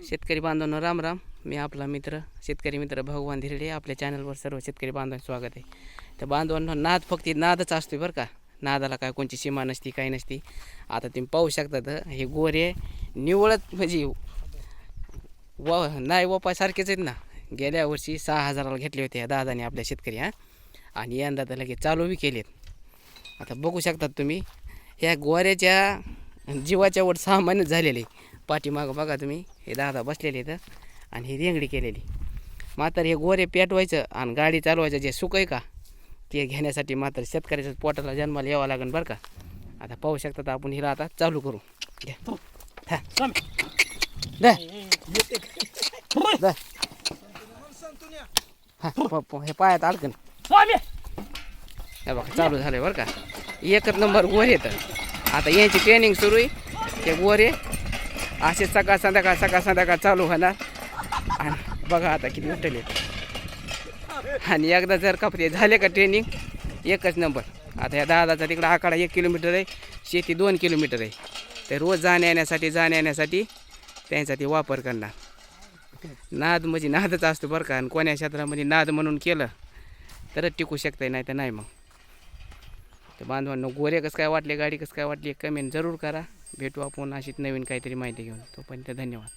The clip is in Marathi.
शेतकरी बांधवांनो राम राम. मी आपला मित्र शेतकरी मित्र भगवान धिरडे आपल्या चॅनलवर सर्व शेतकरी बांधवांचं स्वागत आहे. तर बांधवांनो नाद फक्त नादच असतोय बरं का. नादाला काय कोणची सीमा नसती काही नसती. आता तुम्ही पाहू शकतात हे गोरे निवळत म्हणजे व नाही वपासारखेच आहेत ना. गेल्या वर्षी सहा हजाराला घेतले होते या दादाने आपल्या शेतकरी हां. आणि यंदा तर लगेच चालू बी केलेत. आता बघू शकतात तुम्ही ह्या गोऱ्याच्या जीवाच्या वर सहा महिने झालेले. पाठीमागं बघा तुम्ही. हे दादा बसलेले इथं आणि ही रेंगडी केलेली. मात्र हे गोरे पेटवायचं आणि गाडी चालवायचं जे सुख आहे का ते घेण्यासाठी मात्र शेतकऱ्याच्या पोटाला जन्माला यावं लागेल बरं का. आता पाहू शकतात आपण हिला आता चालू करू. हा. पायात अडकन हे बघा चालू झालं बरं का. एकच नंबर गोरे येतं आता यांची ट्रेनिंग सुरू आहे. ते गोरे असे सकाळ संध्याकाळ सकाळ संध्याकाळ चालू होणार. आणि बघा आता किती उठले. आणि एकदा जर का ते झाले का ट्रेनिंग एकच नंबर आता या दादाचा तिकडं आकडा एक किलोमीटर आहे शेती दोन किलोमीटर आहे. ते रोज जाण्या येण्यासाठी जाण्या येण्यासाठी त्यांचा ते वापर करणार. नाद म्हणजे नादच असतो बरं का आणि कोण्या क्षेत्रामध्ये नाद म्हणून केलं तरच टिकू शकतं नाही तर नाही मग. तर बांधवांनो गोरे कसं काय वाटले गाडी कसं काय वाटली कमेंट जरूर करा. भेटू आपण अशीच नवीन काहीतरी माहिती घेऊन. तोपर्यंत धन्यवाद.